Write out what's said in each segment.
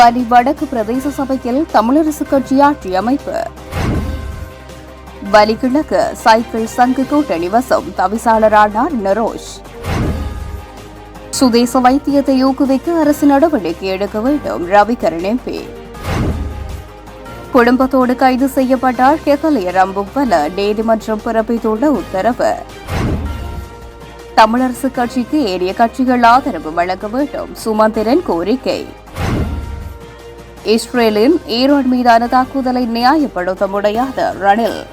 வலி வடக்கு பிரதேச சபையில் தமிழரசு கட்சி ஆட்சி அமைப்பு. வலி கிழக்கு சைக்கிள் சங்கு கூட்டணி வசம் தவிசாளரானார் நரோஷ். சுதேச வைத்தியத்தை ஊக்குவிக்க அரசு நடவடிக்கை எடுக்க வேண்டும் ரவிகரன் எம்பி குடும்பத்தோடு கைது செய்யப்பட்டார் கெகலிய ரம்புவல நீதிமன்றம் பிறப்பித்துள்ள உத்தரவு. தமிழரசு கட்சிக்கு ஏறிய கட்சிகள் ஆதரவு வழங்க வேண்டும் சுமந்திரன் கோரிக்கை. இஸ்ரேலின் ஈரான் மீதான தாக்குதலை நியாயப்படுத்த முடியாத ரணில்.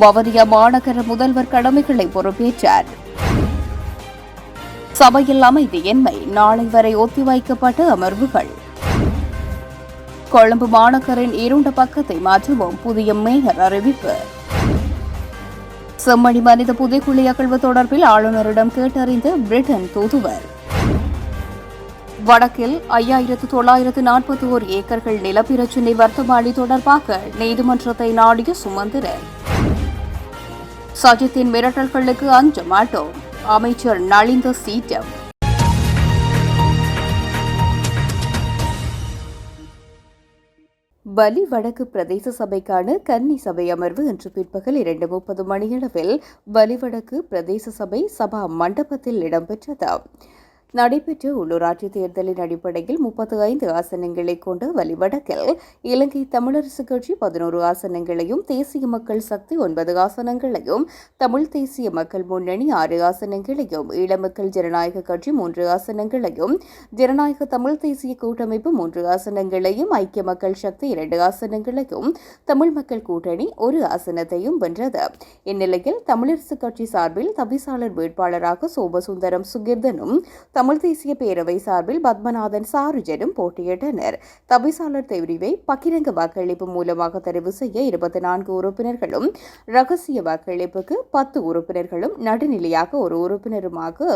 வவதியா மாநகர முதல்வர் கடமைகளை பொறுப்பேற்றார். சபையில் அமைதியின்மை நாளை வரை ஒத்திவைக்கப்பட்ட அமர்வுகள். கொழும்பு மாநகரின் இருண்ட பக்கத்தை மாற்றவும் புதிய மேயர் அறிவிப்பு. செம்மணி மனித புதைக்குழி அகழ்வு தொடர்பில் ஆளுநரிடம் கேட்டறிந்த பிரிட்டன் தூதுவர். வடக்கில் ஐயாயிரத்து தொள்ளாயிரத்து நாற்பத்தி ஓர் ஏக்கர்கள் நிலப்பிரச்சினை வர்த்தமானி தொடர்பாக நீதிமன்றத்தை நாடிய சுமந்திரன். சஜித்தின் மிரட்டல்களுக்கு அஞ்ச மாட்டோம் அமைச்சர் நலிந்த சீட்டம் பலி வடக்கு பிரதேச சபைக்கான கன்னி சபை அமர்வு இன்று பிற்பகல் இரண்டு முப்பது மணியளவில் பலிவடக்கு பிரதேச சபை சபா மண்டபத்தில் இடம்பெற்றது. நடைபெற்ற உள்ளூராட்சி தேர்தலின் அடிப்படையில் முப்பத்து ஐந்து ஆசனங்களை கொண்ட வலிவடக்கில் இலங்கை தமிழரசு கட்சி பதினோரு ஆசனங்களையும் தேசிய மக்கள் சக்தி ஒன்பது ஆசனங்களையும் தமிழ் தேசிய மக்கள் முன்னணி ஆறு ஆசனங்களையும் ஈழமக்கள் ஜனநாயக கட்சி மூன்று ஆசனங்களையும் ஜனநாயக தமிழ் தேசிய கூட்டமைப்பு மூன்று ஆசனங்களையும் ஐக்கிய மக்கள் சக்தி இரண்டு ஆசனங்களையும் தமிழ் மக்கள் கூட்டணி ஒரு ஆசனத்தையும் வென்றது. இந்நிலையில் தமிழரசு கட்சி சார்பில் தவிசாளர் வேட்பாளராக சோமசுந்தரம் சுகிர்தனும் தமிழ் தேசிய பேரவை சார்பில் பத்மநாதன் சாருஜனும் போட்டியிட்டனர். தவிசாளர் தெரிவை பகிரங்க வாக்களிப்பு மூலமாக தெரிவு செய்ய இருபத்தி நான்கு உறுப்பினர்களும் ரகசிய வாக்களிப்புக்கு பத்து உறுப்பினர்களும் நடுநிலையாக ஒரு உறுப்பினருமாக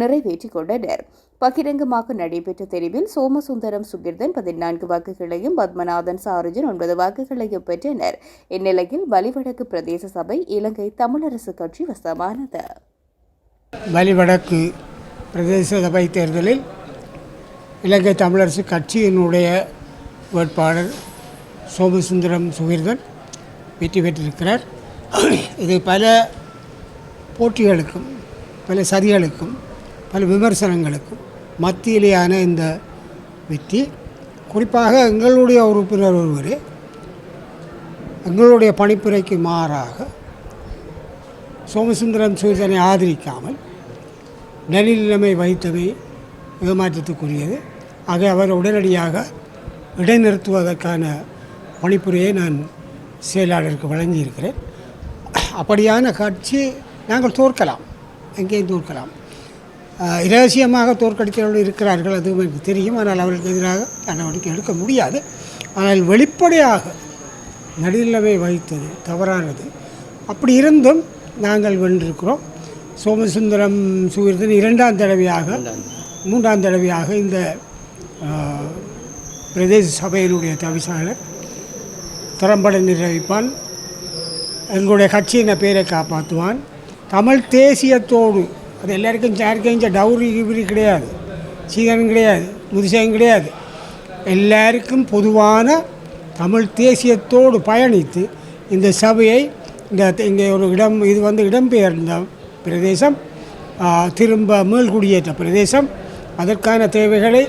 நிறைவேற்றிக் கொண்டனர். பகிரங்கமாக நடைபெற்ற தெரிவில் சோமசுந்தரம் சுகிர்தன் பதினான்கு வாக்குகளையும் பத்மநாதன் சாருஜன் ஒன்பது வாக்குகளையும் பெற்றனர். இந்நிலையில் வலிவடக்கு பிரதேச சபை இலங்கை தமிழரசு கட்சி வசமானது. வலிவடக்கு பிரதேச சபை தேர்தலில் இலங்கை தமிழரசு கட்சியினுடைய வேட்பாளர் சோமசுந்தரம் சுகீர்தன் வெற்றி பெற்றிருக்கிறார். இது பல போட்டிகளுக்கும் பல சதிகளுக்கும் பல விமர்சனங்களுக்கும் மத்தியிலேயான இந்த வெற்றி. குறிப்பாக எங்களுடைய உறுப்பினர் ஒருவர் எங்களுடைய பணிப்புரைக்கு மாறாக சோமசுந்தரம் சுகீர்தனை ஆதரிக்காமல் நலிநிலைமை வைத்தவை ஏமாற்றத்துக்குரியது. ஆக அவர் உடனடியாக இடைநிறுத்துவதற்கான பணிப்புரையை நான் செயலாளருக்கு வழங்கியிருக்கிறேன். அப்படியான காட்சி நாங்கள் தோற்கலாம். எங்கேயும் தோற்கலாம். இரகசியமாக தோற்கடித்தவர்கள் இருக்கிறார்கள் அதுவும் எனக்கு தெரியும். ஆனால் அவர்களுக்கு எதிராக நடவடிக்கை எடுக்க முடியாது. ஆனால் வெளிப்படையாக நடுநிலைமை வைத்தது தவறானது. அப்படி இருந்தும் நாங்கள் வென்றிருக்கிறோம். சோமசுந்தரம் சுகீர்தன் இரண்டாம் தடவையாக மூன்றாம் தடவையாக இந்த பிரதேச சபையினுடைய தவிசாளர் திறம்பட நிர்வகிப்பான். எங்களுடைய கட்சியின் பேரை காப்பாற்றுவான்? தமிழ் தேசியத்தோடு அது எல்லாருக்கும் யாருக்கும் டவுரி கிபரி கிடையாது. சீதனம் கிடையாது முதிசயம் கிடையாது. எல்லாருக்கும் பொதுவான தமிழ் தேசியத்தோடு பயணித்து இந்த சபையை இந்த இங்கே ஒரு இடம் இது வந்து இடம்பெயர்ந்த பிரதேசம் திரும்ப மீள்குடியேற்ற பிரதேசம். அதற்கான தேவைகளை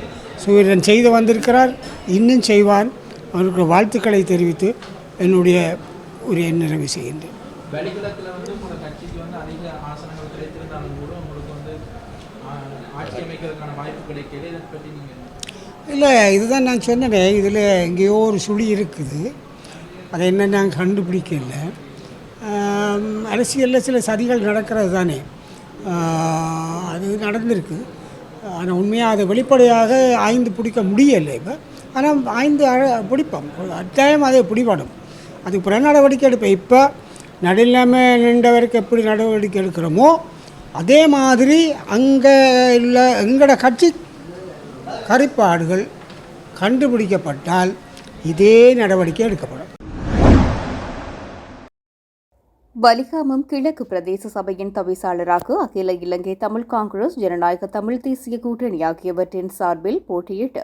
சூரியன் செய்து வந்திருக்கிறார். இன்னும் செய்வான். அவருக்கு வாழ்த்துக்களை தெரிவித்து என்னுடைய உரையை நிறைவு செய்கின்றேன். நீங்கள் இல்லை இதுதான் நான் சொன்னேனே. இதில் எங்கேயோ ஒரு சுழி இருக்குது. அதை என்ன நான் கண்டுபிடிக்கல. அரசியலில் சில சதிகள் நடக்கிறது தானே அது நடந்திருக்கு. ஆனால் உண்மையாக அதை வெளிப்படையாக ஆய்ந்து பிடிக்க முடியலை இப்போ. ஆனால் ஆய்ந்து அழ- பிடிப்போம். அத்தியாயம் அதை பிடிபடும். அதுக்கு புற நடவடிக்கை எடுப்பேன் இப்போ நடுநிலைமை நின்றவருக்கு எப்படி நடவடிக்கை எடுக்கிறோமோ அதே மாதிரி அங்கே இல்லை எங்களோட கட்சி கரிப்பாடுகள் கண்டுபிடிக்கப்பட்டால் இதே நடவடிக்கை எடுக்கப்படும். வலிகாமம் கிழக்கு பிரதேச சபையின் தவிசாளராக அகில இலங்கை தமிழ் காங்கிரஸ் ஜனநாயக தமிழ் தேசிய கூட்டணி ஆகியவற்றின் சார்பில் போட்டியிட்டு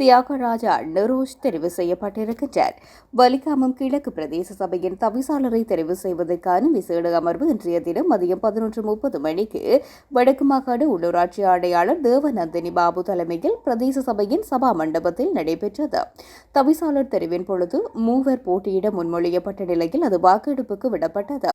தியாகராஜா நெரோஷ் தெரிவு செய்யப்பட்டிருக்கின்றார். வலிகாமம் கிழக்கு பிரதேச சபையின் தவிசாளரை தெரிவு செய்வதற்கான விசேட அமர்வு இன்றைய தினம் மதியம் பதினொன்று முப்பது மணிக்கு வடக்கு மாகாண உள்ளூராட்சி ஆணையாளர் தேவநந்தினி பாபு தலைமையில் பிரதேச சபையின் சபா மண்டபத்தில் நடைபெற்றது. தவிசாளர் தெரிவின் பொழுது மூவர் போட்டியிட முன்மொழியப்பட்ட நிலையில் அது வாக்கெடுப்புக்கு விடப்பட்டது.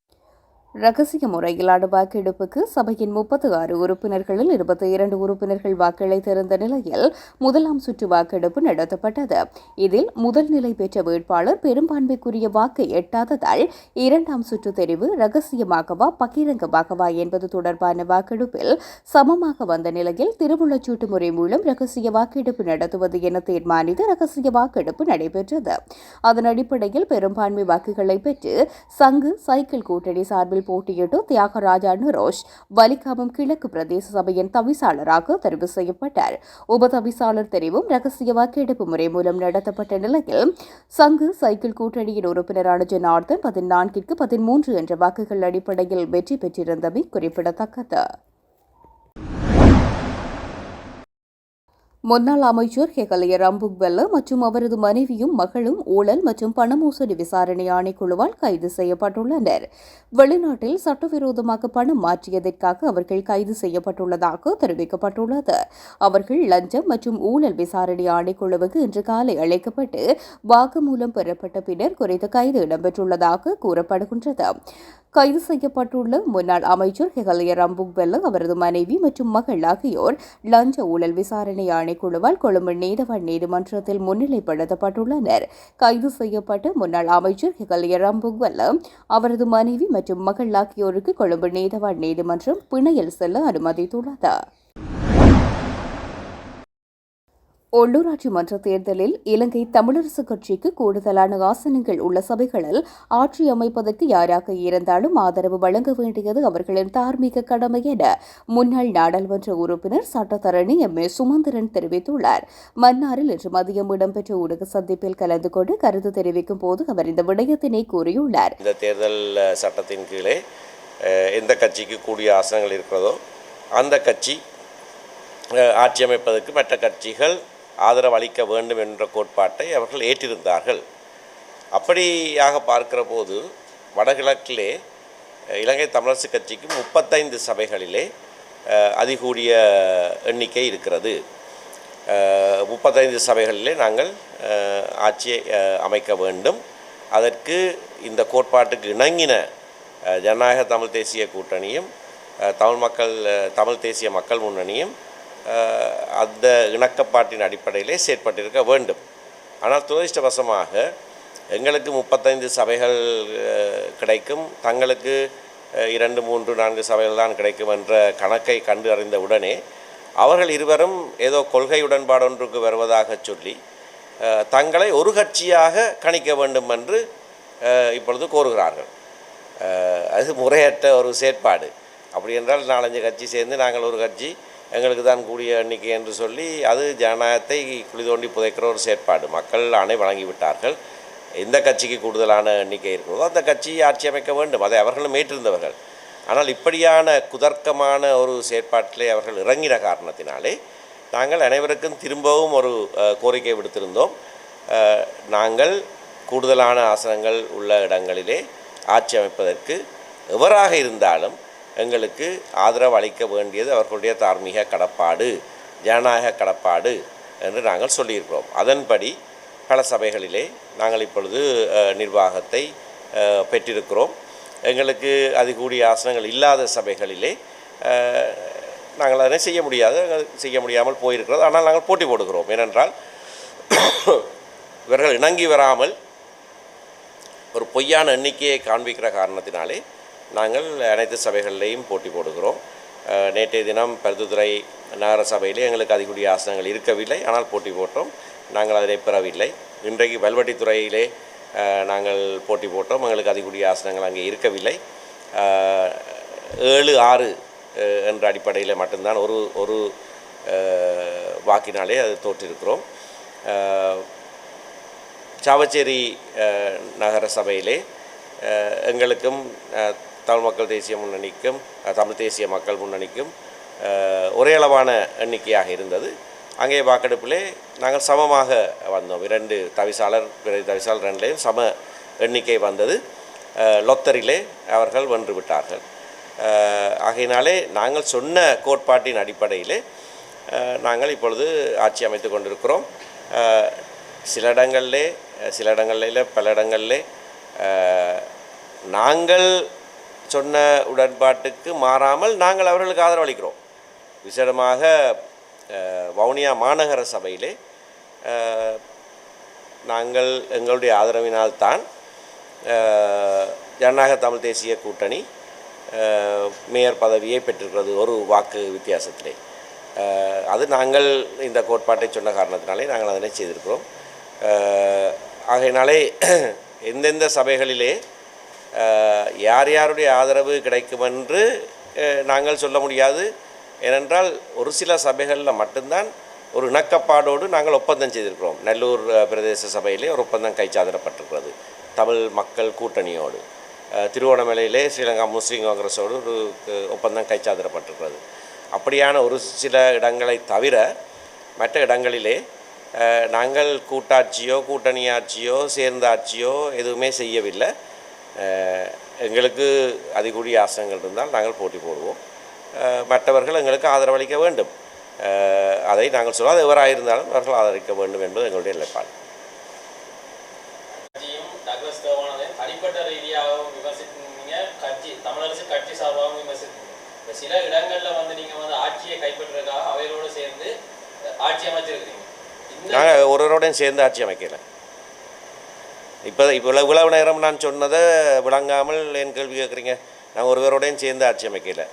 ரகசிய முறையிலான வாக்கெடுப்புக்கு சபையின் முப்பத்தி ஆறு உறுப்பினர்களில் இருபத்தி இரண்டு உறுப்பினர்கள் வாக்களித்திருந்த நிலையில் முதலாம் சுற்று வாக்கெடுப்பு நடத்தப்பட்டது. இதில் முதல் நிலை பெற்ற வேட்பாளர் பெரும்பான்மைக்குரிய வாக்கை எட்டாததால் இரண்டாம் சுற்று தெரிவு ரகசியமாகவா பகிரங்கமாகவா என்பது தொடர்பான வாக்கெடுப்பில் சமமாக வந்த நிலையில் திருவுள்ளச்சூட்டு முறை மூலம் ரகசிய வாக்கெடுப்பு நடத்துவது என தீர்மானித்து ரகசிய வாக்கெடுப்பு நடைபெற்றது. அதன் அடிப்படையில் பெரும்பான்மை வாக்குகளை பெற்று சங்கு சைக்கிள் கூட்டணி சார்பில் போட்டியிட்டு தியாகராஜா நரோஷ் வலிகாமம் கிழக்கு பிரதேச சபையின் தவிசாளராக தெரிவு செய்யப்பட்டார். உப தவிசாளர் தெரிவும் ரகசிய வாக்கெடுப்பு முறை மூலம் நடத்தப்பட்ட நிலையில் சங்கு சைக்கிள் கூட்டணியின் உறுப்பினரான ஜனார்தன் பதினான்கிற்கு பதிமூன்று என்ற வாக்குகள் அடிப்படையில் வெற்றி பெற்றிருந்தமை குறிப்பிடத்தக்கது. முன்னாள் அமைச்சர் ஹெகலிய ரம்புக்வெல்ல மற்றும் அவரது மனைவியும் மகளும் ஊழல் மற்றும் பண மோசடி விசாரணை ஆணைக்குழுவால் கைது செய்யப்பட்டுள்ளனர். வெளிநாட்டில் சட்டவிரோதமாக பணம் மாற்றியதற்காக அவர்கள் கைது செய்யப்பட்டுள்ளதாக தெரிவிக்கப்பட்டுள்ளது. அவர்கள் லஞ்சம் மற்றும் ஊழல் விசாரணை ஆணைக்குழுவுக்கு இன்று காலை அழைக்கப்பட்டு வாக்குமூலம் பெறப்பட்ட பின்னர் குறித்த கைது இடம்பெற்றுள்ளதாக கூறப்படுகின்றது. கைது செய்யப்பட்டுள்ள முன்னாள் அமைச்சர் ஹெகலிய ரம்புக்வெல்ல அவரது மனைவி மற்றும் மகள் ஆகியோர் லஞ்ச ஊழல் விசாரணை ஆணைக்குழுவால் கொழும்பு நீதவன் நீதிமன்றத்தில் முன்னிலைப்படுத்தப்பட்டுள்ளனர். கைது செய்யப்பட்ட முன்னாள் அமைச்சர் ஹெகலிய ரம்புக்வெல்ல அவரது மனைவி மற்றும் மகள் ஆகியோருக்கு கொழும்பு நீதவான் நீதிமன்றம் பிணையில் செல்ல அனுமதித்துள்ளது. உள்ளூராட்சி மன்ற தேர்தலில் இலங்கை தமிழரசு கட்சிக்கு கூடுதலான ஆசனங்கள் உள்ள சபைகளில் ஆட்சி அமைப்பதற்கு யாராக இருந்தாலும் ஆதரவு வழங்க வேண்டியது அவர்களின் தார்மீக கடமை என முன்னாள் நாடாளுமன்ற உறுப்பினர் சட்டத்தரணி எம். ஏ. சுமந்திரன் தெரிவித்துள்ளார். மன்னாரில் இன்று மதியம் இடம்பெற்ற ஊடக சந்திப்பில் கலந்து கொண்டு கருத்து தெரிவிக்கும் போது அவர் இந்த விடயத்தினை கூறியுள்ளார். இந்த தேர்தல் சட்டத்தின் கீழே எந்த கட்சிக்கு கூடிய ஆசனங்கள் இருக்கிறதோ அந்த கட்சி ஆட்சி அமைப்பதற்கு மற்ற கட்சிகள் ஆதரவு அளிக்க வேண்டும் என்ற கோட்பாட்டை அவர்கள் ஏற்றிருந்தார்கள். அப்படியாக பார்க்கிற போது வடகிழக்கிலே இலங்கை தமிழரசு கட்சிக்கு முப்பத்தைந்து சபைகளிலே அதிகூடிய எண்ணிக்கை இருக்கிறது. முப்பத்தைந்து சபைகளிலே நாங்கள் ஆட்சியை அமைக்க வேண்டும். அதற்கு இந்த கோட்பாட்டுக்கு இணங்கின ஜனநாயக தமிழ் தேசிய கூட்டணியும் தமிழ் மக்கள் தமிழ் தேசிய மக்கள் முன்னணியும் அந்த இணக்கப்பாட்டின் அடிப்படையிலே செயற்பட்டிருக்க வேண்டும். ஆனால் துரதிருஷ்டவசமாக எங்களுக்கு முப்பத்தைந்து சபைகள் கிடைக்கும். தங்களுக்கு இரண்டு மூன்று நான்கு சபைகள் தான் கிடைக்கும் என்ற கணக்கை கண்டு அறிந்த உடனே அவர்கள் இருவரும் ஏதோ கொள்கை உடன்பாடு ஒன்றுக்கு வருவதாக சொல்லி தங்களை ஒரு கட்சியாக கணிக்க வேண்டும் என்று இப்பொழுது கோருகிறார்கள். அது முறையற்ற ஒரு செயற்பாடு. அப்படி என்றால் நாலஞ்சு கட்சி சேர்ந்து நாங்கள் ஒரு கட்சி எங்களுக்கு தான் கூடிய எண்ணிக்கை என்று சொல்லி அது ஜனநாயகத்தை குழி தோண்டி புதைக்கிற ஒரு செயற்பாடு. மக்கள் ஆணை வழங்கிவிட்டார்கள். எந்த கட்சிக்கு கூடுதலான எண்ணிக்கை இருக்கிறதோ அந்த கட்சி ஆட்சி அமைக்க வேண்டும். அதை அவர்களும் ஏற்றிருந்தவர்கள். ஆனால் இப்படியான குதர்க்கமான ஒரு செயற்பாட்டிலே அவர்கள் இறங்கின காரணத்தினாலே நாங்கள் அனைவருக்கும் திரும்பவும் ஒரு கோரிக்கை விடுத்திருந்தோம். நாங்கள் கூடுதலான ஆசனங்கள் உள்ள இடங்களிலே ஆட்சி அமைப்பதற்கு எவராக இருந்தாலும் எங்களுக்கு ஆதரவு அளிக்க வேண்டியது அவர்களுடைய தார்மீக கடப்பாடு ஜனநாயக கடப்பாடு என்று நாங்கள் சொல்லியிருக்கிறோம். அதன்படி பல சபைகளிலே நாங்கள் இப்பொழுது நிர்வாகத்தை பெற்றிருக்கிறோம். எங்களுக்கு அது கூடிய ஆசனங்கள் இல்லாத சபைகளிலே நாங்கள் அதனை செய்ய முடியாது செய்ய முடியாமல் போயிருக்கிறது. ஆனால் நாங்கள் போட்டி போடுகிறோம். ஏனென்றால் இவர்கள் இணங்கி வராமல் ஒரு பொய்யான எண்ணிக்கையை காண்பிக்கிற காரணத்தினாலே நாங்கள் அனைத்து சபைகளிலையும் போட்டி போடுகிறோம். நேற்றைய தினம் பருத்துத்துறை நகர சபையிலே எங்களுக்கு அதிகூடிய ஆசனங்கள் இருக்கவில்லை. ஆனால் போட்டி போட்டோம். நாங்கள் அதனை பெறவில்லை. இன்றைக்கு வல்வட்டித்துறையிலே நாங்கள் போட்டி போட்டோம். எங்களுக்கு அதிகூடிய ஆசனங்கள் அங்கே இருக்கவில்லை. ஏழு ஆறு என்ற அடிப்படையில் மட்டும்தான் ஒரு ஒரு வாக்கினாலே அது தோற்றிருக்கிறோம். சாவச்சேரி நகர சபையிலே எங்களுக்கும் தமிழ் மக்கள் தேசிய முன்னணிக்கும் தமிழ் தேசிய மக்கள் முன்னணிக்கும் ஒரே அளவான எண்ணிக்கையாக இருந்தது. அங்கே வாக்கெடுப்பிலே நாங்கள் சமமாக வந்தோம். இரண்டு தவிசாளர் பிற தவிசாளர் ரெண்டுலேயும் சம எண்ணிக்கை வந்தது. லொத்தரிலே அவர்கள் வென்று விட்டார்கள். ஆகையினாலே நாங்கள் சொன்ன கோட்பாட்டின் அடிப்படையிலே நாங்கள் இப்பொழுது ஆட்சி அமைத்து கொண்டிருக்கிறோம். சில இடங்களிலே சில இடங்களில் பல இடங்களிலே நாங்கள் சொன்ன உடன்பாட்டுக்கு மாறாமல் நாங்கள் அவர்களுக்கு ஆதரவளிக்கிறோம். விசேடமாக வவுனியா மாநகர சபையிலே நாங்கள் எங்களுடைய ஆதரவினால்தான் ஜனநாயக தமிழ் தேசிய கூட்டணி மேயர் பதவியை பெற்றிருக்கிறது ஒரு வாக்கு வித்தியாசத்திலே. அது நாங்கள் இந்த கோட்பாட்டை சொன்ன காரணத்தினாலே நாங்கள் அதனை செய்திருக்கிறோம். ஆகையினாலே எந்தெந்த சபைகளிலே யார் யாருடைய ஆதரவு கிடைக்கும் என்று நாங்கள் சொல்ல முடியாது. ஏனென்றால் ஒரு சில சபைகளில் மட்டும்தான் ஒரு இணக்கப்பாடோடு நாங்கள் ஒப்பந்தம் செய்திருக்கிறோம். நல்லூர் பிரதேச சபையிலே ஒரு ஒப்பந்தம் கைச்சாதிடப்பட்டிருக்கிறது தமிழ் மக்கள் கூட்டணியோடு திருவோணமலையிலே ஸ்ரீலங்கா முஸ்லீம் காங்கிரஸோடு ஒரு ஒப்பந்தம் கைச்சாதிடப்பட்டிருக்கிறது அப்படியான ஒரு சில இடங்களை தவிர மற்ற இடங்களிலே நாங்கள் கூட்டாட்சியோ கூட்டணி ஆட்சியோ சேர்ந்த ஆட்சியோ எதுவுமே செய்யவில்லை. எங்களுக்கு அதிகூடிய ஆசனங்கள் இருந்தால் நாங்கள் போட்டி போடுவோம். மற்றவர்கள் எங்களுக்கு ஆதரவளிக்க வேண்டும். அதை நாங்கள் சொல்லாத எவராக இருந்தாலும் அவர்கள் ஆதரிக்க வேண்டும் என்பது எங்களுடைய நிலைப்பாடு. கட்சியும் டக்ளஸ் தேவானதையும் தனிப்பட்ட ரீதியாகவும் விமர்சித்தீங்க கட்சி தமிழரசு கட்சி சார்பாகவும் விமர்சித்தீங்க இந்த சில இடங்கள்ல வந்து நீங்க வந்து ஆட்சியை கைப்பற்றுறதுக்காக அவைகளோடு சேர்ந்து ஆட்சி அமைச்சிருக்கிறீங்க. நாங்கள் ஒருவரோடையும் சேர்ந்து ஆட்சி அமைக்கல. இப்போ இப்போ இவ்வளவு இவ்வளவு நேரம் நான் சொன்னதை விளங்காமல் என் கேள்வி கேட்குறீங்க? நாங்கள் ஒருவரோடையும் சேர்ந்து ஆட்சி அமைக்கல.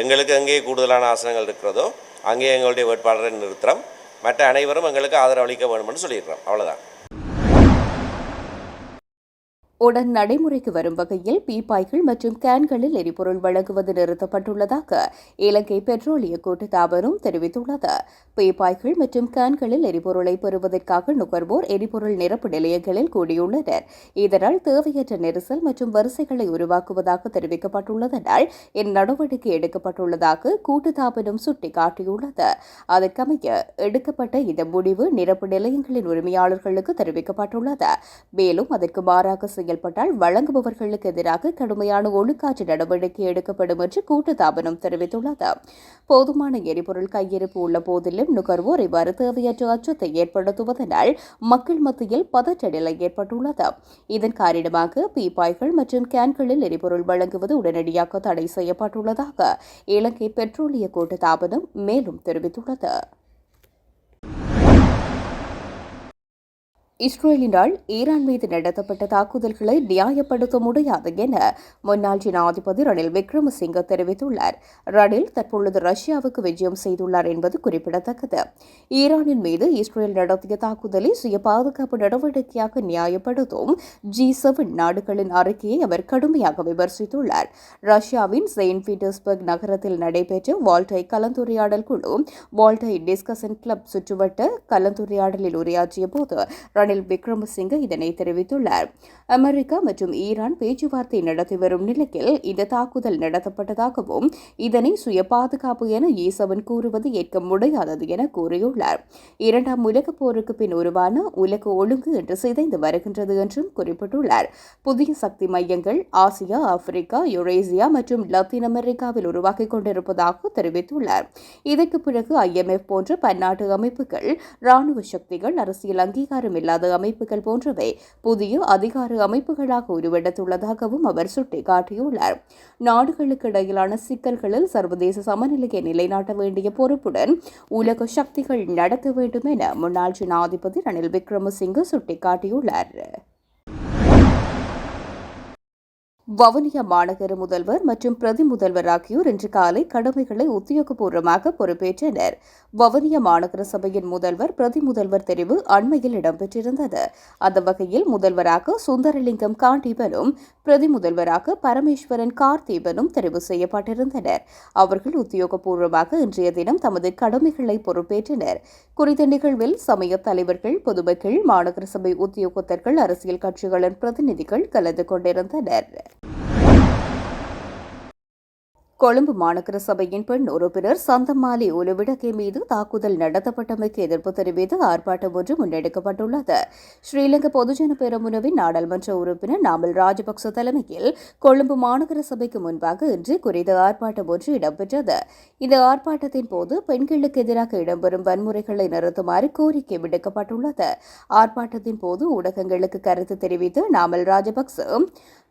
எங்களுக்கு எங்கே கூடுதலான ஆசனங்கள் இருக்கிறதோ அங்கே எங்களுடைய வேட்பாளரை நிறுத்துகிறோம் மற்ற அனைவரும் எங்களுக்கு ஆதரவு அளிக்க வேண்டும்னு சொல்லியிருக்கிறோம் அவ்வளோதான் உடன் நடைமுறைக்கு வரும் வகையில் பீப்பாய்கள் மற்றும் கேன்களில் எரிபொருள் வழங்குவது நிறுத்தப்பட்டுள்ளதாக இலங்கை பெட்ரோலிய கூட்டுத்தாபனம் தெரிவித்துள்ளது. பீப்பாய்கள் மற்றும் கேன்களில் எரிபொருளை பெறுவதற்காக நுகர்வோர் எரிபொருள் நிரப்பு நிலையங்களில் கூடியுள்ளனர். இதனால் தேவையற்ற நெரிசல் மற்றும் வரிசைகளை உருவாக்குவதாக தெரிவிக்கப்பட்டுள்ளதனால் இந்நடவடிக்கை எடுக்கப்பட்டுள்ளதாக கூட்டுத்தாபனம் சுட்டிக்காட்டியுள்ளது. அதற்கமைய எடுக்கப்பட்ட இந்த முடிவு நிரப்பு நிலையங்களின் உரிமையாளர்களுக்கு தெரிவிக்கப்பட்டுள்ளது. மேலும் அதற்கு மாறாக செயல்பட்டால் வழங்குபவர்களுக்கு எதிராக கடுமையான ஒழுக்காற்று நடவடிக்கை எடுக்கப்படும் என்று கூட்டுத்தாபனம் தெரிவித்துள்ளது. போதுமான எரிபொருள் கையிருப்பு உள்ள போதிலும் நுகர்வோர் இவ்வாறு தேவையற்ற அச்சத்தை ஏற்படுத்துவதனால் மக்கள் மத்தியில் பதற்ற நிலை ஏற்பட்டுள்ளது. இதன் காரணமாக பீப்பாய்கள் மற்றும் கேன்களில் எரிபொருள் வழங்குவது உடனடியாக தடை செய்யப்பட்டுள்ளதாக இலங்கை பெட்ரோலிய கூட்டுத்தாபனம் மேலும் தெரிவித்துள்ளது. இஸ்ரேலினால் ஈரான் மீது நடத்தப்பட்ட தாக்குதல்களை நியாயப்படுத்த முடியாது என முன்னாள் ஜனாதிபதி ரணில் விக்ரமசிங்க தெரிவித்துள்ளார். ரணில் தற்பொழுது ரஷ்யாவுக்கு விஜயம் செய்துள்ளார் என்பது குறிப்பிடத்தக்கது. ஈரானின் மீது இஸ்ரேல் நடத்திய தாக்குதலை சுய பாதுகாப்பு நடவடிக்கையாக நியாயப்படுத்தும் ஜி செவன் நாடுகளின் அறிக்கையை அவர் கடுமையாக விமர்சித்துள்ளார். ரஷ்யாவின் செயின்ட் பீட்டர்ஸ்பர்க் நகரத்தில் நடைபெற்ற வால்டை கலந்துரையாடல் குழு வால்டை டிஸ்கஷன் கிளப் சுற்றுவட்ட கலந்துரையாடலில் உரையாற்றிய போது ரணில் விக்ரமசிங்க இதனை தெரிவித்துள்ளார். அமெரிக்கா மற்றும் ஈரான் பேச்சுவார்த்தை நடத்தி வரும் நிலையில் இந்த தாக்குதல் நடத்தப்பட்டதாகவும் இதனை சுய பாதுகாப்பு என ஈசவன் கூறுவது ஏற்க முடியாதது என கூறியுள்ளார். இரண்டாம் உலகப் போருக்கு பின் உருவான உலக ஒழுங்கு என்று சிதைந்து வருகின்றது என்றும் குறிப்பிட்டுள்ளார். புதிய சக்தி மையங்கள் ஆசியா ஆப்பிரிக்கா யுரேசியா மற்றும் லத்தீன் அமெரிக்காவில் உருவாக்கிக் கொண்டிருப்பதாக தெரிவித்துள்ளார். இதற்கு பிறகு ஐஎம்எஃப் போன்ற பன்னாட்டு அமைப்புகள் ராணுவ சக்திகள் அரசியல் அங்கீகாரம் இல்லாத அமைப்புகள் போன்றவை புதிய அதிகார அமைப்புகளாக உருவெடுத்துள்ளதாகவும் அவர் சுட்டிக்காட்டியுள்ளார். நாடுகளுக்கு இடையிலான சிக்கல்களில் சர்வதேச சமநிலையை நிலைநாட்ட வேண்டிய பொறுப்புடன் உலக சக்திகள் நடத்த வேண்டும் என முன்னாள் ஜனாதிபதி ரணில் விக்ரமசிங்க சுட்டிக்காட்டியுள்ளார். வவுனியா மாநகர முதல்வர் மற்றும் பிரதி முதல்வர் ஆகியோர் இன்று காலை கடமைகளை உத்தியோகபூர்வமாக பொறுப்பேற்றனர். வவுனியா மாநகர சபையின் முதல்வர் பிரதி முதல்வர் தெரிவு அண்மையில் இடம்பெற்றிருந்தது. அந்த வகையில் முதல்வராக சுந்தரலிங்கம் காண்டீபனும் பிரதி முதல்வராக பரமேஸ்வரன் கார்த்தீபனும் தெரிவு செய்யப்பட்டிருந்தனர். அவர்கள் உத்தியோகபூர்வமாக இன்றைய தினம் தமது கடமைகளை பொறுப்பேற்றனர். குறித்த நிகழ்வில் சமய தலைவர்கள் பொதுமக்கள் மாநகர சபை உத்தியோகத்தர்கள் அரசியல் கட்சிகளின் பிரதிநிதிகள் கலந்து கொண்டிருந்தனர். கொழும்பு மாநகர சபையின் பெண் உறுப்பினர் சந்தமாலி உலுவிடக்கே மீது தாக்குதல் நடத்தப்பட்டமைக்கு எதிர்ப்பு தெரிவித்து ஆர்ப்பாட்டம் ஒன்று முன்னெடுக்கப்பட்டுள்ளது. ஸ்ரீலங்கா பொதுஜன பெருமுனவின் நாடாளுமன்ற உறுப்பினர் நாமல் ராஜபக்ச தலைமையில் கொழும்பு மாநகர சபைக்கு முன்பாக இன்று குறித்த ஆர்ப்பாட்டம் ஒன்று இடம்பெற்றது. இந்த ஆர்ப்பாட்டத்தின் போது பெண்களுக்கு எதிராக இடம்பெறும் வன்முறைகளை நிறுத்துமாறு கோரிக்கை விடுக்கப்பட்டுள்ளது. ஆர்ப்பாட்டத்தின் போது ஊடகங்களுக்கு கருத்து தெரிவித்து நாமல் ராஜபக்ச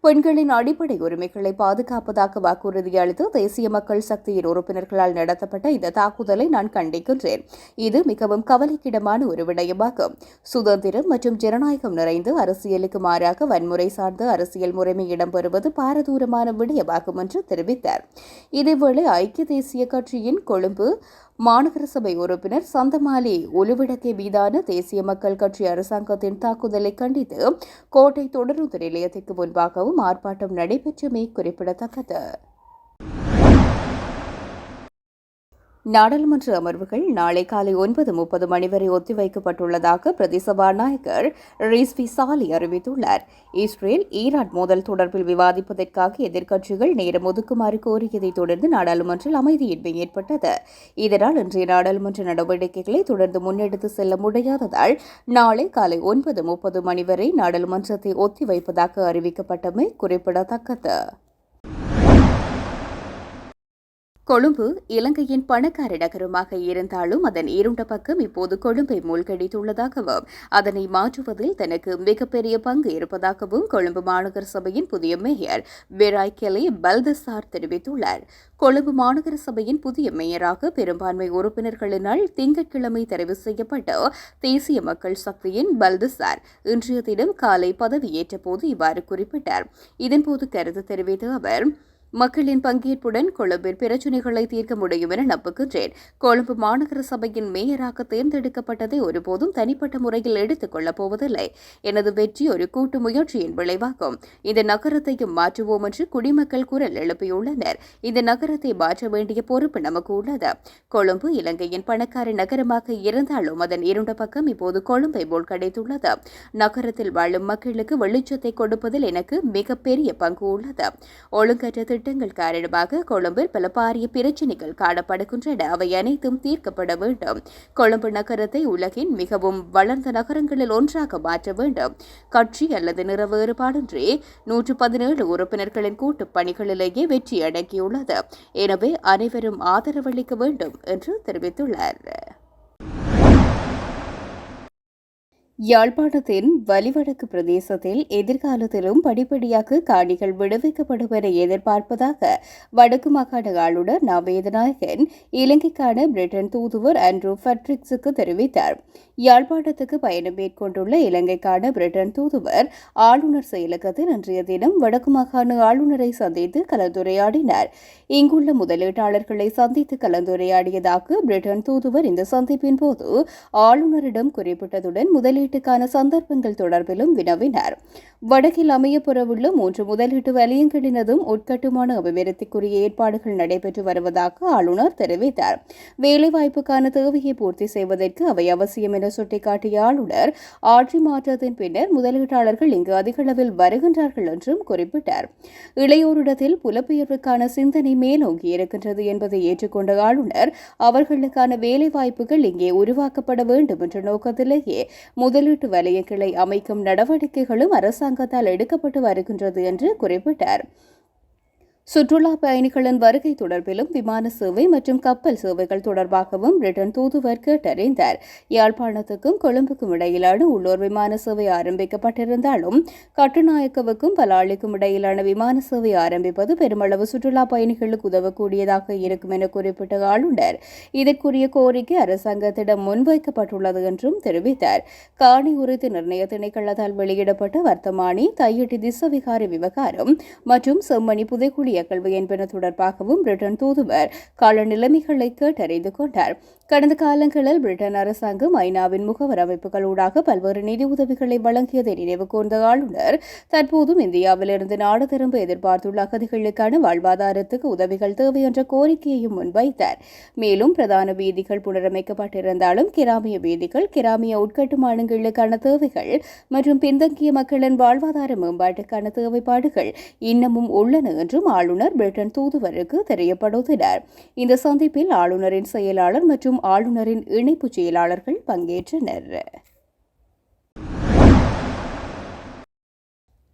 பெண்களின் அடிப்படை உரிமைகளை பாதுகாப்பதாக வாக்குறுதி அளித்து தேசிய மக்கள் சக்தியின் உறுப்பினர்களால் நடத்தப்பட்ட இந்த தாக்குதலை நான் கண்டிக்கின்றேன். இது மிகவும் கவலைக்கிடமான ஒரு விடயமாகும். சுதந்திரம் மற்றும் ஜனநாயகம் நிறைந்து அரசியலுக்கு மாறாக வன்முறை சார்ந்த அரசியல் முறைமை இடம்பெறுவது பாரதூரமான விடயமாகும் என்று தெரிவித்தார். இதேவேளை ஐக்கிய தேசிய கட்சியின் கொழும்பு மாநகர சபை உறுப்பினர் சந்தமாலி உலுவிடக்கே மீதான தேசிய மக்கள் கட்சி அரசாங்கத்தின் தாக்குதலை கண்டித்து கோட்டை தொடருந்து நிலையத்திற்கு முன்பாகவும் ஆர்ப்பாட்டம் நடைபெற்றமை குறிப்பிடத்தக்கது. நாடாளுமன்ற அமர்வுகள் நாளை காலை ஒன்பது முப்பது மணி வரை ஒத்திவைக்கப்பட்டுள்ளதாக பிரதி சபாநாயகர் ரீஸ்வி சாலி அறிவித்துள்ளார். இஸ்ரேல் ஈரான் மோதல் தொடர்பில் விவாதிப்பதற்காக எதிர்க்கட்சிகள் நேரம் ஒதுக்குமாறு கோரியதை தொடர்ந்து நாடாளுமன்றில் அமைதியின்மை ஏற்பட்டது. இதனால் இன்றைய நாடாளுமன்ற நடவடிக்கைகளை தொடர்ந்து முன்னெடுத்து செல்ல முடியாததால் நாளை காலை ஒன்பது முப்பது மணி வரை நாடாளுமன்றத்தை ஒத்திவைப்பதாக அறிவிக்கப்பட்டமை குறிப்பிடத்தக்கது. கொழும்பு இலங்கையின் பணக்கார நகரமாக இருந்தாலும் அதன் இருண்ட பக்கம் இப்போது கொழும்பை மூழ்கடித்துள்ளதாகவும் அதனை மாற்றுவதில் தனக்கு மிகப்பெரிய பங்கு இருப்பதாகவும் கொழும்பு மாநகர சபையின் புதிய மேயர் பெராய் கெலி பல்தசார் தெரிவித்துள்ளார். கொழும்பு மாநகர சபையின் புதிய மேயராக பெரும்பான்மை உறுப்பினர்களினால் திங்கட்கிழமை தெரிவு செய்யப்பட்ட தேசிய மக்கள் சக்தியின் பல்தசார் இன்றைய தினம் காலை பதவியேற்ற போது இவ்வாறு குறிப்பிட்டார். இதன்போது கருத்து தெரிவித்த அவர் மக்களின் பங்கேற்புடன் கொழும்பின் பிரச்சினைகளை தீர்க்க முடியும் என நம்புகின்றேன் கொழும்பு மாநகர சபையின் மேயராக தேர்ந்தெடுக்கப்பட்டதை ஒருபோதும் தனிப்பட்ட முறையில் எடுத்துக் கொள்ளப் போவதில்லை. எனது வெற்றி ஒரு கூட்டு முயற்சியின் விளைவாகும். இந்த நகரத்தையும் மாற்றுவோம் என்று குடிமக்கள் குரல் எழுப்பியுள்ளனர். இந்த நகரத்தை மாற்ற வேண்டிய பொறுப்பு நமக்கு உள்ளது. கொழும்பு இலங்கையின் பணக்கார நகரமாக இருந்தாலும் அதன் இருண்ட பக்கம் இப்போது கொழும்பை போல் கிடைத்துள்ளது. நகரத்தில் வாழும் மக்களுக்கு வெளிச்சத்தை கொடுப்பதில் எனக்கு மிகப்பெரிய பங்கு உள்ளது. ஒழுங்கற்ற திட்டங்கள் காரணமாக கொழும்பில் பல பாரிய பிரச்சினைகள் காணப்படுகின்றன. அவை அனைத்தும் தீர்க்கப்பட வேண்டும். கொழும்பு நகரத்தை உலகின் மிகவும் வளர்ந்த நகரங்களில் ஒன்றாக மாற்ற வேண்டும். கட்சி அல்லது நிற வேறுபாடின்றி நூற்று பதினேழு உறுப்பினர்களின் கூட்டுப் பணிகளிலேயே வெற்றி அடங்கியுள்ளது எனவே அனைவரும் ஆதரவளிக்க வேண்டும் என்று தெரிவித்துள்ளார். யாழ்ப்பாணத்தின் வலிவடக்கு பிரதேசத்தில் எதிர்காலத்திலும் படிப்படியாக காணிகள் விடுவிக்கப்படும் என எதிர்பார்ப்பதாக வடக்கு மாகாண ஆளுநர் நவேதநாயகன் வேதநாயகன் இலங்கைக்கான பிரிட்டன் தூதுவர் ஆண்ட்ரூ ஃபட்ரிக்ஸுக்கு தெரிவித்தார். யாழ்ப்பாணத்துக்கு பயணம் மேற்கொண்டுள்ள இலங்கைக்கான பிரிட்டன் தூதுவர் ஆளுநர் செயலகத்தில் இன்றைய தினம் வடக்கு மாகாண ஆளுநரை சந்தித்து கலந்துரையாடினார். இங்குள்ள முதலீட்டாளர்களை சந்தித்து கலந்துரையாடியதாக பிரிட்டன் தூதுவர் இந்த சந்திப்பின் போது ஆளுநரிடம் குறிப்பிட்டதுடன் முதலீட்டுக்கான சந்தர்ப்பங்கள் தொடர்பிலும் வினவினார். வடக்கில் அமையப்பெறவுள்ள மூன்று முதலீட்டு வலயங்களினதும் உட்கட்டுமான அபிவிருத்திக்குரிய ஏற்பாடுகள் நடைபெற்று வருவதாக ஆளுநர் தெரிவித்தார். வேலைவாய்ப்புக்கான தேவையை பூர்த்தி செய்வதற்கு அவை அவசியம் என சுட்டிக்காட்டிய ஆளுநர் ஆட்சி மாற்றத்தின் பின்னர் முதலீட்டாளர்கள் இங்கு அதிகளவில் வருகின்றார்கள் என்றும் குறிப்பிட்டார். இளையோரிடத்தில் புலப்பெயர்வுக்கான சிந்தனை மேலோங்கி இருக்கின்றது என்பதை ஏற்றுக்கொண்ட ஆளுநர் அவர்களுக்கான வேலைவாய்ப்புகள் இங்கே உருவாக்கப்பட வேண்டும் என்ற நோக்கத்திலேயே முதல் முதலீட்டு வலயங்களை அமைக்கும் நடவடிக்கைகளும் அரசாங்கத்தால் எடுக்கப்பட்டு வருகின்றது என்று குறிப்பிட்டார். சுற்றுலா பயணிகளின் வருகை தொடர்பிலும் விமான சேவை மற்றும் கப்பல் சேவைகள் தொடர்பாகவும் பிரிட்டன் தூதுவர் கேட்டறிந்தார் யாழ்ப்பாணத்துக்கும் கொழும்புக்கும் இடையிலான உள்ளூர் விமான சேவை ஆரம்பிக்கப்பட்டிருந்தாலும் கட்டுநாயக்கவுக்கும் பலாலிக்கும் இடையிலான விமான சேவை ஆரம்பிப்பது பெருமளவு சுற்றுலா பயணிகளுக்கு உதவக்கூடியதாக இருக்கும் என குறிப்பிட்ட ஆளுநர். இதற்குரிய கோரிக்கை அரசாங்கத்திடம் முன்வைக்கப்பட்டுள்ளது என்றும் தெரிவித்தார். காணி உறுதி நிர்ணய திணைக்களத்தால் வெளியிடப்பட்ட வர்த்தமானி தையட்டி திசவிகாரி விவகாரம் மற்றும் செம்மணி புதைக்குழி அகழ்வு என்பன தொடர்பாகவும் பிரிட்டன் தூதுவர் கால நிலைமைகளை கேட்டறிந்து கொண்டார். கடந்த காலங்களில் பிரிட்டன் அரசாங்கம் ஐநாவின் முகவர் அமைப்புகளூடாக பல்வேறு நிதி உதவிகளை வழங்கியதை நினைவு கூர்ந்த ஆளுநர் தற்போதும் இந்தியாவிலிருந்து நாடு திரும்ப எதிர்பார்த்துள்ள அகதிகளுக்கான வாழ்வாதாரத்துக்கு உதவிகள் தேவை என்ற கோரிக்கையையும் முன்வைத்தார். மேலும் பிரதான வீதிகள் புனரமைக்கப்பட்டிருந்தாலும் கிராமிய வீதிகள் கிராமிய உட்கட்டுமானங்களுக்கான தேவைகள் மற்றும் பின்தங்கிய மக்களின் வாழ்வாதார மேம்பாட்டுக்கான தேவைப்பாடுகள் இன்னமும் உள்ளன என்றும் ஆளுநர் பிரிட்டன் தூதுவருக்கு தெரியப்படுத்தினர். இந்த சந்திப்பில் ஆளுநரின் செயலாளர் மற்றும் ஆளுநரின் இணைப்பு செயலாளர்கள் பங்கேற்றனர்.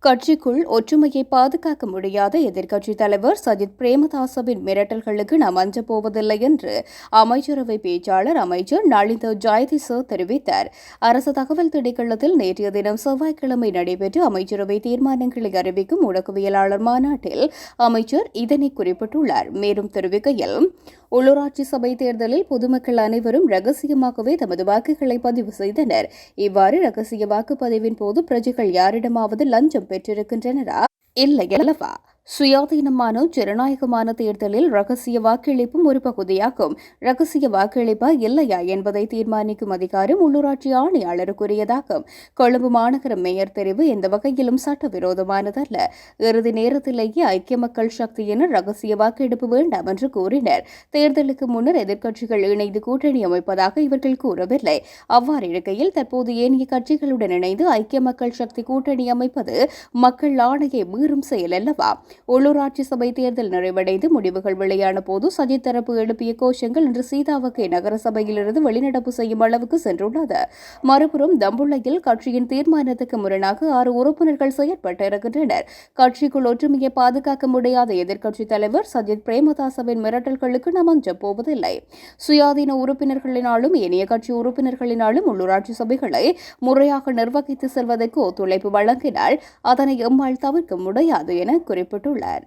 கட்சிக்குள் ஒற்றுமையை பாதுகாக்க முடியாத எதிர்க்கட்சித் தலைவர் சஜித் பிரேமதாசவின் மிரட்டல்களுக்கு நாம் அஞ்சப் போவதில்லை என்று அமைச்சரவை பேச்சாளர் அமைச்சர் நளிந்த ஜெயதிச தெரிவித்தார். அரசு தகவல் திணைக்களத்தில் நேற்றைய தினம் செவ்வாய்க்கிழமை நடைபெற்ற அமைச்சரவை தீர்மானங்களை அறிவிக்கும் ஊடகவியலாளர் மாநாட்டில் அமைச்சர் இதனை குறிப்பிட்டுள்ளார். மேலும் தெரிவிக்கையில் உள்ளூராட்சி சபை தேர்தலில் பொதுமக்கள் அனைவரும் ரகசியமாகவே தமது வாக்குகளை பதிவு செய்தனர். இவ்வாறு ரகசிய வாக்குப்பதிவின் போது பிரஜைகள் யாரிடமாவது லஞ்சம் பெற்றிருக்கின்றனரா? இல்லை அல்லவா? சுயாதீனமான ஜனநாயகமான தேர்தலில் ரகசிய வாக்களிப்பும் ஒரு பகுதியாகும். ரகசிய வாக்களிப்பா இல்லையா என்பதை தீர்மானிக்கும் அதிகாரம் உள்ளூராட்சி ஆணையாளருக்குரியதாகும். கொழும்பு மாநகர மேயர் தெரிவு எந்த வகையிலும் சட்டவிரோதமானதல்ல. இறுதி நேரத்திலேயே ஐக்கிய மக்கள் சக்தியினர் ரகசிய வாக்கெடுப்பு வேண்டாம் என்று கூறினர். தேர்தலுக்கு முன்னர் எதிர்க்கட்சிகள் இணைந்து கூட்டணி அமைப்பதாக இவர்கள் கூறவில்லை. அவ்வாறு இருக்கையில் தற்போது ஏனைய கட்சிகளுடன் இணைந்து ஐக்கிய மக்கள் சக்தி கூட்டணி அமைப்பது மக்கள் ஆணையை மீறும் செயல் அல்லவா? உள்ளூராட்சி சபை தேர்தல் நிறைவடைந்து முடிவுகள் வெளியான போது சஜித் தரப்பு எழுப்பிய கோஷங்கள் இன்று சீதாவகை நகரசபையிலிருந்து வெளிநடப்பு செய்யும் அளவுக்கு சென்றுள்ளது. மறுபுறம் தம்புள்ளையில் கட்சியின் தீர்மானத்துக்கு முரணாக ஆறு உறுப்பினர்கள் செயற்பட்டிருக்கின்றனர். கட்சிக்குள் ஒற்றுமையை பாதுகாக்க முடியாத எதிர்க்கட்சித் தலைவர் சஜித் பிரேமதாசவின் மிரட்டல்களுக்கு நாம் அஞ்சப் போவதில்லை சுயாதீன உறுப்பினர்களினாலும் ஏனைய கட்சி உறுப்பினர்களினாலும் உள்ளூராட்சி சபைகளை முறையாக நிர்வகித்து செல்வதற்கு ஒத்துழைப்பு வழங்கினால் அதனை எம்மால் தவிர்க்க முடியாது என ዶላር